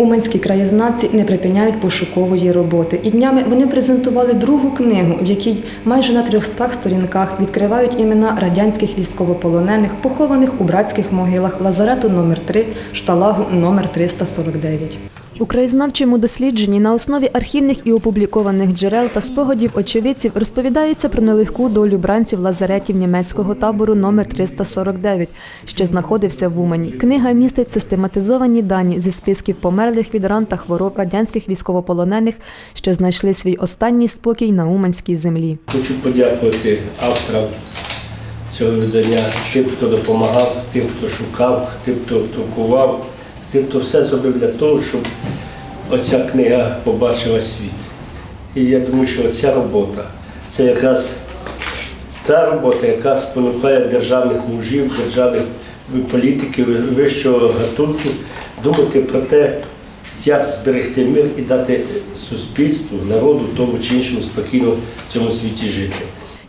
Уманські краєзнавці не припиняють пошукової роботи. І днями вони презентували другу книгу, в якій майже на 300 сторінках відкривають імена радянських військовополонених, похованих у братських могилах Лазарету номер 3 шталагу номер 349. У краєзнавчому дослідженні на основі архівних і опублікованих джерел та спогадів очевидців розповідається про нелегку долю бранців лазаретів німецького табору номер 349, що знаходився в Умані. Книга містить систематизовані дані зі списків померлих від ран та хвороб радянських військовополонених, що знайшли свій останній спокій на уманській землі. Хочу подякувати авторам цього видання, тим, хто допомагав, тим, хто шукав, тим, хто друкував, тим, хто все зробив для того, щоб оця книга побачила світ. І я думаю, що ця робота це якраз та робота, яка спонукає державних мужів, державних політиків вищого гатунку думати про те, як зберегти мир і дати суспільству, народу, тому чи іншому спокійно в цьому світі жити.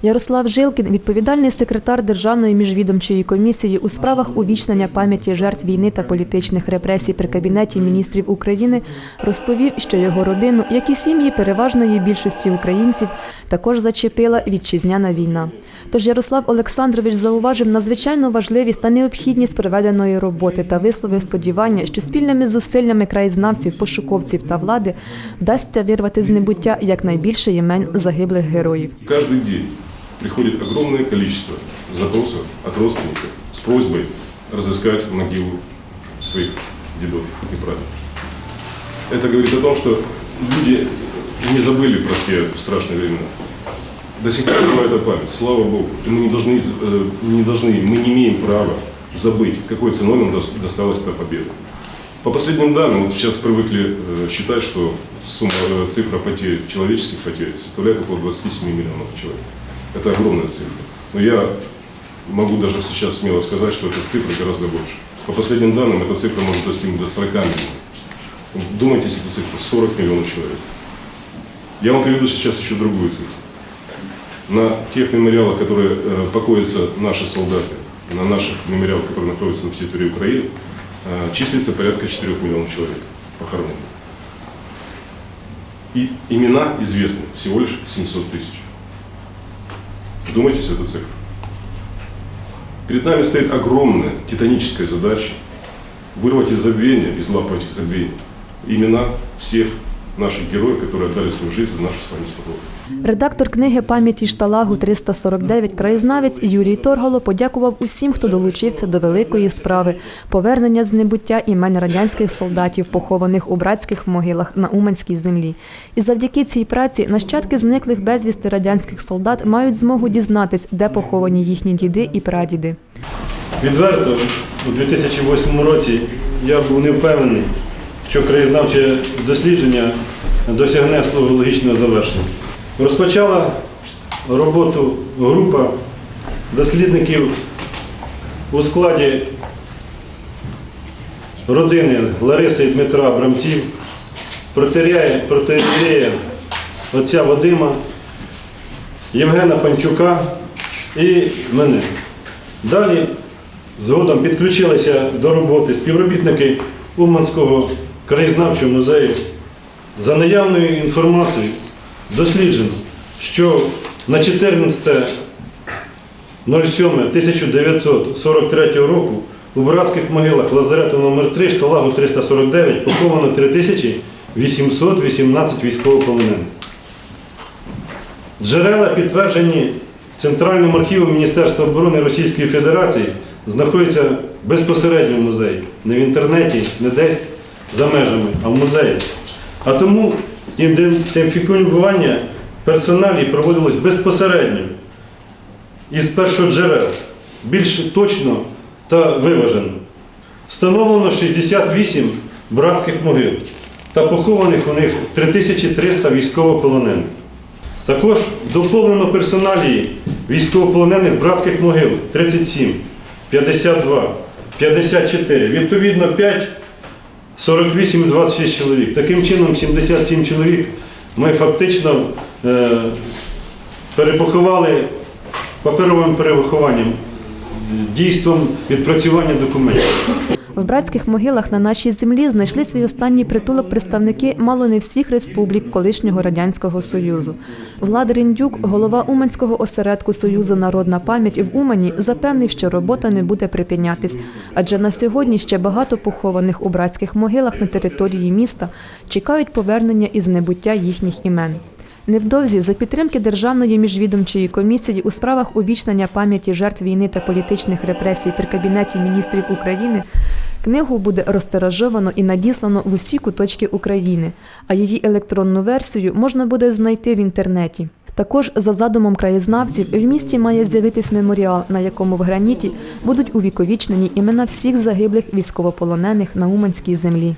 Ярослав Жилкін, відповідальний секретар Державної міжвідомчої комісії у справах увічнення пам'яті жертв війни та політичних репресій при Кабінеті міністрів України, розповів, що його родину, як і сім'ї переважної більшості українців, також зачепила вітчизняна війна. Тож Ярослав Олександрович зауважив надзвичайно важливість та необхідність проведеної роботи та висловив сподівання, що спільними зусиллями краєзнавців, пошуковців та влади вдасться вирвати з небуття якнайбільше імен загиблих героїв. Каждый день приходит огромное количество запросов от родственников с просьбой разыскать могилу своих дедов и прадедов. Это говорит о том, что люди не забыли про те страшные времена. До сих пор жива эта память, слава Богу. И мы не должны, э, не должны, мы не имеем права забыть, какой ценой нам дос- досталась эта победа. По последним данным, вот сейчас привыкли э, считать, что сумма, э, цифра потерь, человеческих потерь составляет около 27 миллионов человек. Это огромная цифра. Но я могу даже сейчас смело сказать, что эта цифра гораздо больше. По последним данным, эта цифра может достигнуть до 40 миллионов. Вдумайтесь в эту цифру, 40 миллионов человек. Я вам приведу сейчас еще другую цифру. На тех мемориалах, которые э, покоятся наши солдаты, на наших мемориалах, которые находятся на территории Украины, э, числится порядка 4 миллионов человек похороненных. И имена известны всего лишь 700 тысяч. Вдумайтесь в эту цифру. Перед нами стоит огромная титаническая задача вырвать из забвения, из лап этих забвений, имена всех наших героев, которые отдали свою жизнь за нашу с вами свободу. Редактор книги пам'яті шталагу 349 краєзнавець Юрій Торгало подякував усім, хто долучився до великої справи повернення з небуття імен радянських солдатів, похованих у братських могилах на Уманській землі. І завдяки цій праці нащадки зниклих безвісти радянських солдат мають змогу дізнатись, де поховані їхні діди і прадіди. Відверто, у 2008 році я був не впевнений, що краєзнавче дослідження досягне свого логічного завершення. Розпочала роботу група дослідників у складі родини Лариси і Дмитра Абрамців, протиряє, протиряє отця Вадима, Євгена Панчука і мене. Далі згодом підключилися до роботи співробітники Уманського краєзнавчого музею. За наявною інформацією досліджено, що на 14.07.1943 року у братських могилах Лазарету номер 3 шталагу 349 поховано 3818 військовополонених. Джерела, підтверджені Центральним архівом Міністерства оборони Російської Федерації, знаходяться безпосередньо в музеї. Не в інтернеті, не десь за межами, а в музеї. А тому ідентифікування персоналі проводилось безпосередньо із першого джерел, більш точно та виважено. Встановлено 68 братських могил та похованих у них 3300 військовополонених. Також доповнено персоналії військовополонених братських могил 37, 52, 54, відповідно 5, 48 і 26 чоловік. Таким чином 77 чоловік ми фактично е, перепоховали паперовим перепохованням, дійством відпрацювання документів. В братських могилах на нашій землі знайшли свій останній притулок представники мало не всіх республік колишнього радянського союзу. Влад Ріндюк, голова Уманського осередку Союзу Народна пам'ять в Умані, запевнив, що робота не буде припинятись, адже на сьогодні ще багато похованих у братських могилах на території міста чекають повернення із небуття їхніх імен. Невдовзі за підтримки Державної міжвідомчої комісії у справах увічнення пам'яті жертв війни та політичних репресій при Кабінеті міністрів України книгу буде розтиражовано і надіслано в усі куточки України, а її електронну версію можна буде знайти в інтернеті. Також за задумом краєзнавців в місті має з'явитись меморіал, на якому в граніті будуть увіковічнені імена всіх загиблих військовополонених на Уманській землі.